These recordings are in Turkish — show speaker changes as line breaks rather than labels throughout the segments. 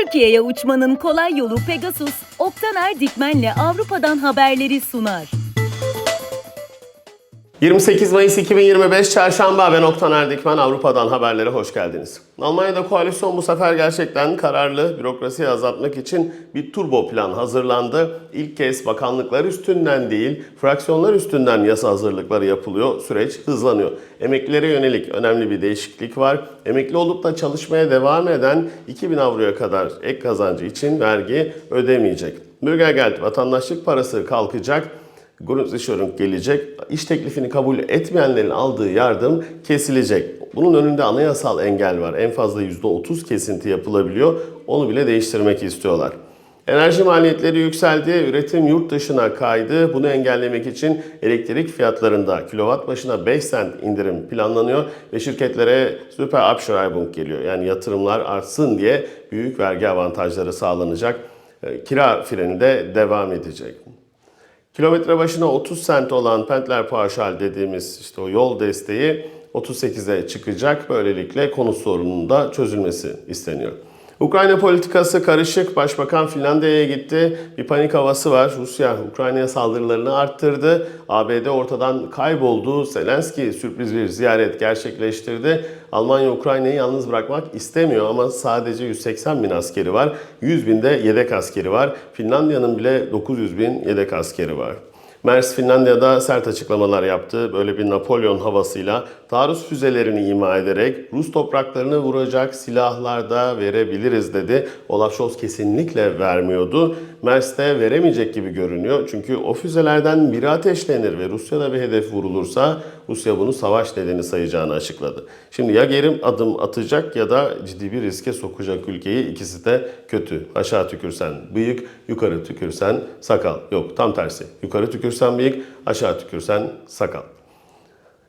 Türkiye'ye uçmanın kolay yolu Pegasus, Oktaner Dikmen'le Avrupa'dan haberleri sunar.
28 Mayıs 2025 Çarşamba ben Oktan Erdikmen Avrupa'dan haberlere hoş geldiniz. Almanya'da koalisyon bu sefer gerçekten kararlı bürokrasiyi azaltmak için bir turbo plan hazırlandı. İlk kez bakanlıklar üstünden değil fraksiyonlar üstünden yasa hazırlıkları yapılıyor. Süreç hızlanıyor. Emeklilere yönelik önemli bir değişiklik var. Emekli olup da çalışmaya devam eden 2000 avroya kadar ek kazancı için vergi ödemeyecek. Bürgergeld vatandaşlık parası kalkacak. Grundsicherung gelecek. İş teklifini kabul etmeyenlerin aldığı yardım kesilecek. Bunun önünde anayasal engel var. En fazla %30 kesinti yapılabiliyor. Onu bile değiştirmek istiyorlar. Enerji maliyetleri yükseldi, üretim yurt dışına kaydı. Bunu engellemek için elektrik fiyatlarında kilowatt başına 5 sent indirim planlanıyor ve şirketlere süper Abschreibung geliyor. Yani yatırımlar artsın diye büyük vergi avantajları sağlanacak. E, Kira freni de devam edecek. Kilometre başına 30 sent olan Pentler Pauşal dediğimiz işte o yol desteği 38'e çıkacak. Böylelikle konut sorununun da çözülmesi isteniyor. Ukrayna politikası karışık. Başbakan Finlandiya'ya gitti. Bir panik havası var. Rusya Ukrayna'ya saldırılarını arttırdı. ABD ortadan kayboldu. Zelenski sürpriz bir ziyaret gerçekleştirdi. Almanya Ukrayna'yı yalnız bırakmak istemiyor ama sadece 180 bin askeri var. 100 bin de yedek askeri var. Finlandiya'nın bile 900 bin yedek askeri var. Mers Finlandiya'da sert açıklamalar yaptı. Böyle bir Napolyon havasıyla taarruz füzelerini ima ederek Rus topraklarını vuracak silahlar da verebiliriz dedi. Olaf Scholz kesinlikle vermiyordu. Mers de veremeyecek gibi görünüyor. Çünkü o füzelerden biri ateşlenir ve Rusya'da bir hedef vurulursa Rusya bunu savaş nedeni sayacağını açıkladı. Şimdi ya geri adım atacak ya da ciddi bir riske sokacak ülkeyi. İkisi de kötü. Aşağı tükürsen bıyık, yukarı tükürsen sakal. Yok tam tersi. Yukarı tükürsen bıyık, aşağı tükürsen sakal.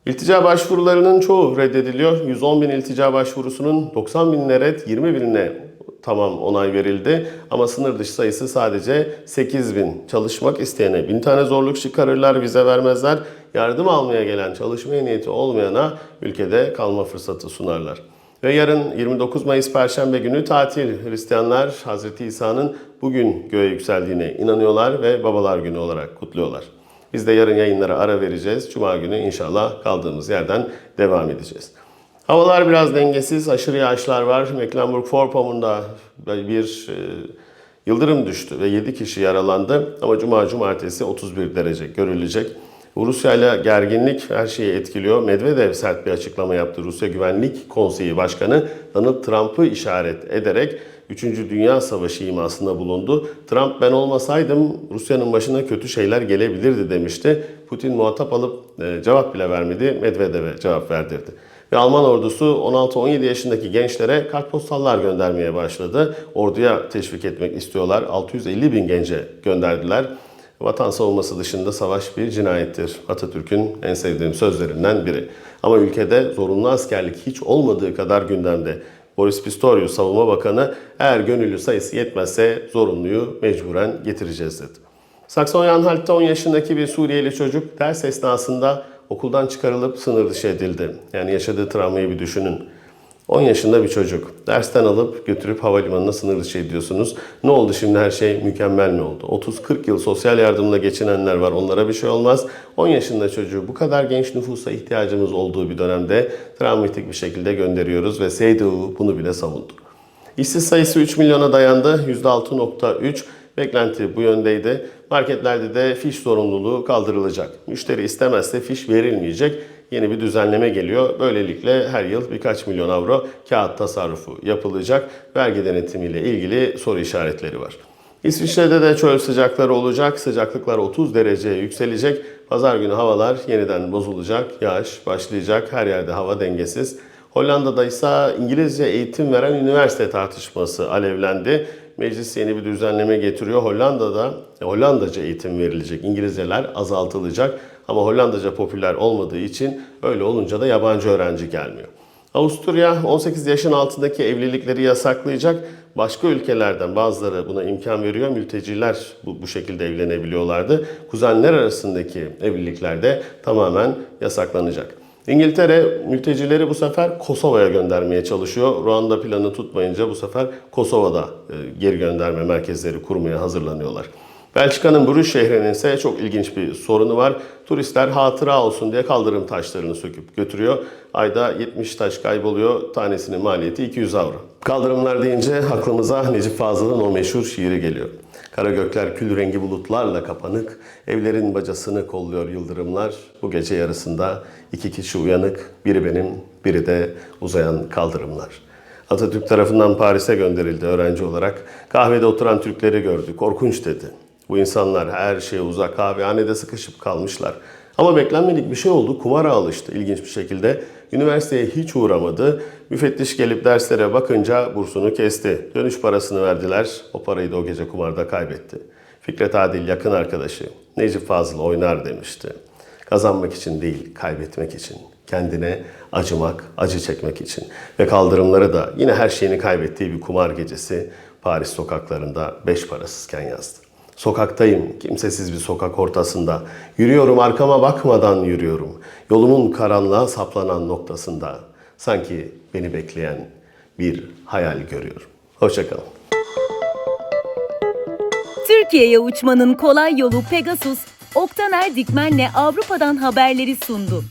İltica başvurularının çoğu reddediliyor. 110 bin iltica başvurusunun 90 binine red, 20 binine tamam onay verildi. Ama sınır dışı sayısı sadece 8 bin. Çalışmak isteyene bin tane zorluk çıkarırlar, vize vermezler. Yardım almaya gelen çalışmaya niyeti olmayana ülkede kalma fırsatı sunarlar. Ve yarın 29 Mayıs Perşembe günü tatil. Hristiyanlar Hazreti İsa'nın bugün göğe yükseldiğine inanıyorlar ve Babalar Günü olarak kutluyorlar. Biz de yarın yayınlara ara vereceğiz. Cuma günü inşallah kaldığımız yerden devam edeceğiz. Havalar biraz dengesiz, aşırı yağışlar var. Mecklenburg-Vorpommern'da bir e, yıldırım düştü ve 7 kişi yaralandı. Ama cuma cumartesi 31 derece görülecek. Rusya ile gerginlik her şeyi etkiliyor. Medvedev sert bir açıklama yaptı. Rusya Güvenlik Konseyi Başkanı Donald Trump'ı işaret ederek 3. Dünya Savaşı imasında bulundu. Trump ben olmasaydım Rusya'nın başına kötü şeyler gelebilirdi demişti. Putin muhatap alıp e, cevap bile vermedi. Medvedev'e cevap verdirdi. Ve Alman ordusu 16-17 yaşındaki gençlere kartpostallar göndermeye başladı. Orduya teşvik etmek istiyorlar. 650 bin gence gönderdiler. Vatan savunması dışında savaş bir cinayettir. Atatürk'ün en sevdiğim sözlerinden biri. Ama ülkede zorunlu askerlik hiç olmadığı kadar gündemde. Boris Pistorius savunma bakanı eğer gönüllü sayısı yetmezse zorunluyu mecburen getireceğiz dedi. Sakson-Anhalt'ta 10 yaşındaki bir Suriyeli çocuk ders esnasında okuldan çıkarılıp sınır dışı edildi. Yani yaşadığı travmayı bir düşünün. 10 yaşında bir çocuk. Dersten alıp götürüp havalimanına sınır dışı ediyorsunuz. Ne oldu şimdi her şey mükemmel mi oldu? 30-40 yıl sosyal yardımla geçinenler var. Onlara bir şey olmaz. 10 yaşında çocuğu bu kadar genç nüfusa ihtiyacımız olduğu bir dönemde travmatik bir şekilde gönderiyoruz ve Seydu bunu bile savundu. İşsiz sayısı 3 milyona dayandı. %6.3 beklenti bu yöndeydi. Marketlerde de fiş zorunluluğu kaldırılacak. Müşteri istemezse fiş verilmeyecek. Yeni bir düzenleme geliyor. Böylelikle her yıl birkaç milyon avro kağıt tasarrufu yapılacak. Vergi denetimiyle ilgili soru işaretleri var. İsviçre'de de çöl sıcakları olacak. Sıcaklıklar 30 dereceye yükselecek. Pazar günü havalar yeniden bozulacak. Yağış başlayacak. Her yerde hava dengesiz. Hollanda'da ise İngilizce eğitim veren üniversite tartışması alevlendi. Meclis yeni bir düzenleme getiriyor. Hollanda'da Hollandaca eğitim verilecek. İngilizceler azaltılacak. Ama Hollandaca popüler olmadığı için öyle olunca da yabancı öğrenci gelmiyor. Avusturya 18 yaşın altındaki evlilikleri yasaklayacak. Başka ülkelerden bazıları buna imkan veriyor. Mülteciler bu, bu şekilde evlenebiliyorlardı. Kuzenler arasındaki evlilikler de tamamen yasaklanacak. İngiltere mültecileri bu sefer Kosova'ya göndermeye çalışıyor. Ruanda planı tutmayınca bu sefer Kosova'da e, geri gönderme merkezleri kurmaya hazırlanıyorlar. Belçika'nın Bruges şehrinin ise çok ilginç bir sorunu var. Turistler hatıra olsun diye kaldırım taşlarını söküp götürüyor. Ayda 70 taş kayboluyor. Tanesinin maliyeti 200 avro. Kaldırımlar deyince aklımıza Necip Fazıl'ın o meşhur şiiri geliyor. Kara gökler kül rengi bulutlarla kapanık, evlerin bacasını kolluyor yıldırımlar. Bu gece yarısında iki kişi uyanık, biri benim, biri de uzayan kaldırımlar. Atatürk tarafından Paris'e gönderildi öğrenci olarak. Kahvede oturan Türkleri gördü. Korkunç dedi. Bu insanlar her şeye uzak kahvehanede sıkışıp kalmışlar. Ama beklenmedik bir şey oldu. Kumara alıştı ilginç bir şekilde. Üniversiteye hiç uğramadı. Müfettiş gelip derslere bakınca bursunu kesti. Dönüş parasını verdiler. O parayı da o gece kumarda kaybetti. Fikret Adil yakın arkadaşı Necip Fazıl oynar demişti. Kazanmak için değil, kaybetmek için. Kendine acımak, acı çekmek için. Ve kaldırımları da yine her şeyini kaybettiği bir kumar gecesi Paris sokaklarında beş parasızken yazdı. Sokaktayım, kimsesiz bir sokak ortasında. Yürüyorum arkama bakmadan yürüyorum. Yolumun karanlığa saplanan noktasında. Sanki beni bekleyen bir hayal görüyorum. Hoşçakalın.
Türkiye'ye uçmanın kolay yolu Pegasus, Oktaner Dikmen'le Avrupa'dan haberleri sundu.